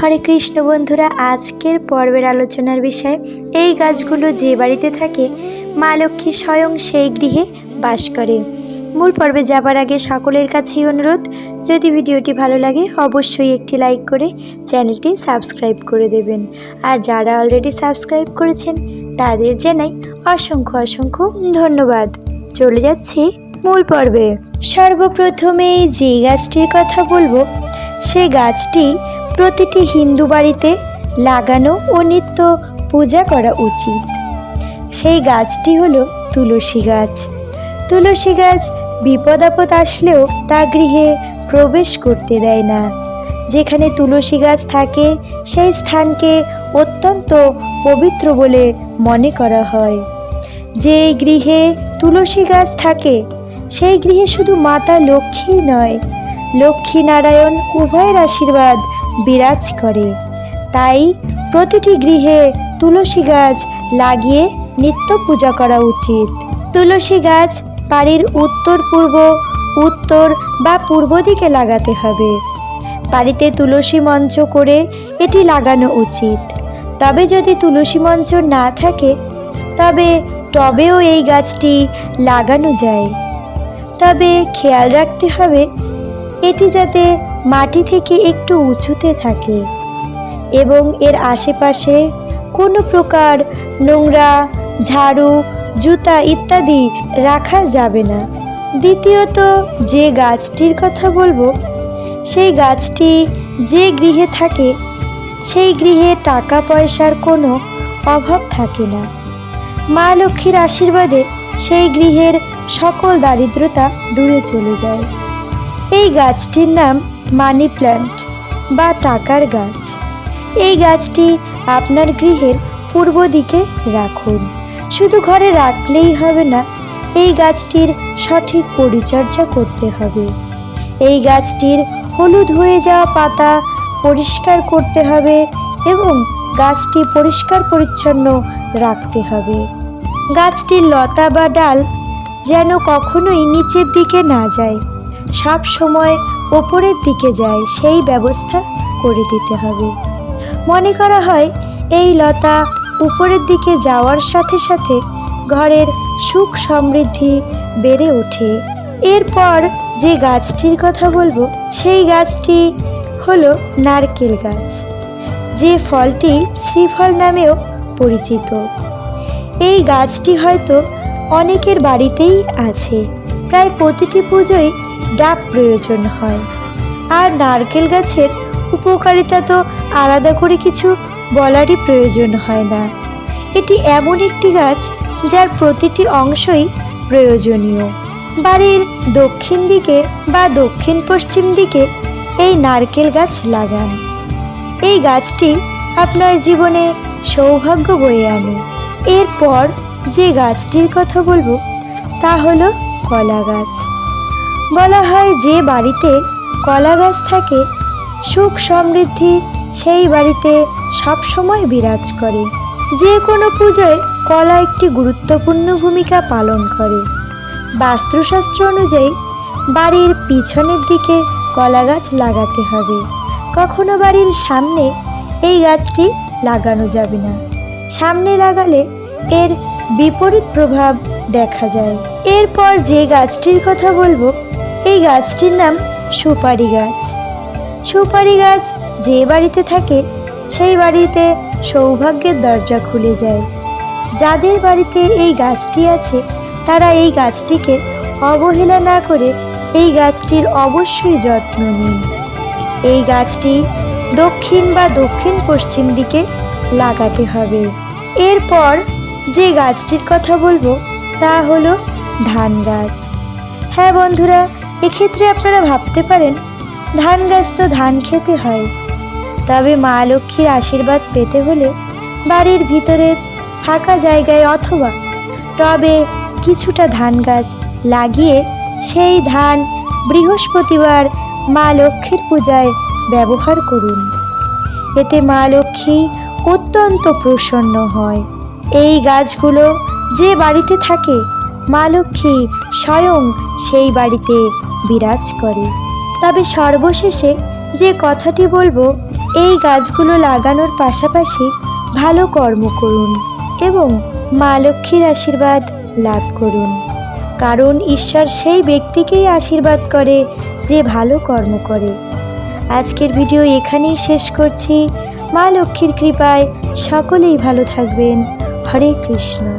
হরে কৃষ্ণ বন্ধুরা, আজকের পর্বের আলোচনার বিষয়, এই গাছগুলো যে বাড়িতে থাকে, মা লক্ষ্মী স্বয়ং সেই গৃহে বাস করে। মূল পর্বে যাবার আগে সকলের কাছেই অনুরোধ, যদি ভিডিওটি ভালো লাগে, অবশ্যই একটি লাইক করে চ্যানেলটি সাবস্ক্রাইব করে দেবেন। আর যারা অলরেডি সাবস্ক্রাইব করেছেন, তাদের জানাই অসংখ্য অসংখ্য ধন্যবাদ। চলে যাচ্ছি মূল পর্বে। সর্বপ্রথমে যে গাছটির কথা বলব, সে গাছটি প্রতিটি হিন্দু বাড়িতে লাগানো ও নিত্য পূজা করা উচিত। সেই গাছটি হলো তুলসী গাছ। তুলসী গাছ বিপদ আপদ আসলেও তা গৃহে প্রবেশ করতে দেয় না। যেখানে তুলসী গাছ থাকে, সেই স্থানকে অত্যন্ত পবিত্র বলে মনে করা হয়। যে গৃহে তুলসী গাছ থাকে, সেই গৃহে শুধু মাতা লক্ষ্মী নয়। লক্ষ্মী নারায়ণ উভয়ের আশীর্বাদ বিরাজ করে। তাই প্রতিটি গৃহে তুলসী গাছ লাগিয়ে নিত্য পূজা করা উচিত। তুলসী গাছ বাড়ির উত্তর পূর্ব, উত্তর বা পূর্ব দিকে লাগাতে হবে। বাড়িতে তুলসী মঞ্চ করে এটি লাগানো উচিত। তবে যদি তুলসী মঞ্চ না থাকে, তবে টবেও এই গাছটি লাগানো যায়। তবে খেয়াল রাখতে হবে, এটি যাতে মাটি থেকে একটু উঁচুতে থাকে এবং এর আশেপাশে কোনো প্রকার নোংরা, ঝাড়ু, জুতা ইত্যাদি রাখা যাবে না। দ্বিতীয়ত, যে গাছটির কথা বলব, সেই গাছটি যে গৃহে থাকে, সেই গৃহে টাকা পয়সার কোনো অভাব থাকে না। মা লক্ষ্মীর আশীর্বাদে সেই গৃহের সকল দারিদ্রতা দূরে চলে যায়। এই গাছটির নাম মানি প্ল্যান্ট বা টাকার গাছ। এই গাছটি আপনার গৃহের পূর্ব দিকে রাখুন। শুধু ঘরে রাখলেই হবে না, এই গাছটির সঠিক পরিচর্যা করতে হবে। এই গাছটির হলুদ হয়ে যাওয়া পাতা পরিষ্কার করতে হবে এবং গাছটি পরিষ্কার পরিচ্ছন্ন রাখতে হবে। গাছটির লতা বা ডাল যেন কখনোই নিচের দিকে না যায়। সব সময় ওপরের দিকে যায়, সেই ব্যবস্থা করে দিতে হবে। মনে করা হয়, এই লতা উপরের দিকে যাওয়ার সাথে সাথে ঘরের সুখ সমৃদ্ধি বেড়ে ওঠে। এরপর যে গাছটির কথা বলব, সেই গাছটি হলো নারকেল গাছ। যে ফলটি শ্রীফল নামেও পরিচিত। এই গাছটি হয়তো অনেকের বাড়িতেই আছে। প্রায় প্রতিটি পুজোয় ডাব প্রয়োজন হয়। আর নারকেল গাছের উপকারিতা তো আলাদা করে কিছু বলারই প্রয়োজন হয় না। এটি এমন একটি গাছ যার প্রতিটি অংশই প্রয়োজনীয়। বাড়ির দক্ষিণ দিকে বা দক্ষিণ পশ্চিম দিকে এই নারকেল গাছ লাগান। এই গাছটি আপনার জীবনে সৌভাগ্য বয়ে আনে। এরপর যে গাছটির কথা বলব তা হলো কলা গাছ বলা হয় যে বাড়িতে কলা গাছ থাকে, সুখ সমৃদ্ধি সেই বাড়িতে সব সময় বিরাজ করে। যে কোনো পুজোয় কলা একটি গুরুত্বপূর্ণ ভূমিকা পালন করে। বাস্তুশাস্ত্র অনুযায়ী, বাড়ির পিছনের দিকে কলা গাছ লাগাতে হবে। কখনো বাড়ির সামনে এই গাছটি লাগানো যাবে না। সামনে লাগালে এর বিপরীত প্রভাব দেখা যায়। এরপর যে গাছটির কথা বলব, এই গাছটির নাম সুপারি গাছ। সুপারি গাছ যে বাড়িতে থাকে, সেই বাড়িতে সৌভাগ্যের দরজা খুলে যায়। যাদের বাড়িতে এই গাছটি আছে, তারা এই গাছটিকে অবহেলা না করে এই গাছটির অবশ্যই যত্ন নিন। এই গাছটি দক্ষিণ বা দক্ষিণ পশ্চিম দিকে লাগাতে হবে। এরপর যে গাছটির কথা বলব তা হলো ধান গাছ হ্যাঁ বন্ধুরা, এক্ষেত্রে আপনারা ভাবতে পারেন ধান গাছ তো ধান খেতে হয়। তবে মা লক্ষ্মীর আশীর্বাদ পেতে হলে বাড়ির ভিতরে ফাঁকা জায়গায় অথবা টবে কিছুটা ধান গাছ লাগিয়ে সেই ধান বৃহস্পতিবার মা লক্ষ্মীর পূজায় ব্যবহার করুন। এতে মা লক্ষ্মী অত্যন্ত প্রসন্ন হয়। এই গাছগুলো যে বাড়িতে থাকে, মা লক্ষ্মী স্বয়ং সেই বাড়িতে বিরাজ করে। তবে সর্বশেষে যে কথাটি বলব, এই গাছগুলো লাগানোর পাশাপাশি ভালো কর্ম করুন এবং মা লক্ষ্মীর আশীর্বাদ লাভ করুন। কারণ ঈশ্বর সেই ব্যক্তিকেই আশীর্বাদ করে যে ভালো কর্ম করে। আজকের ভিডিও এখানেই শেষ করছি। মা লক্ষ্মীর কৃপায় সকলেই ভালো থাকবেন। হরে কৃষ্ণ।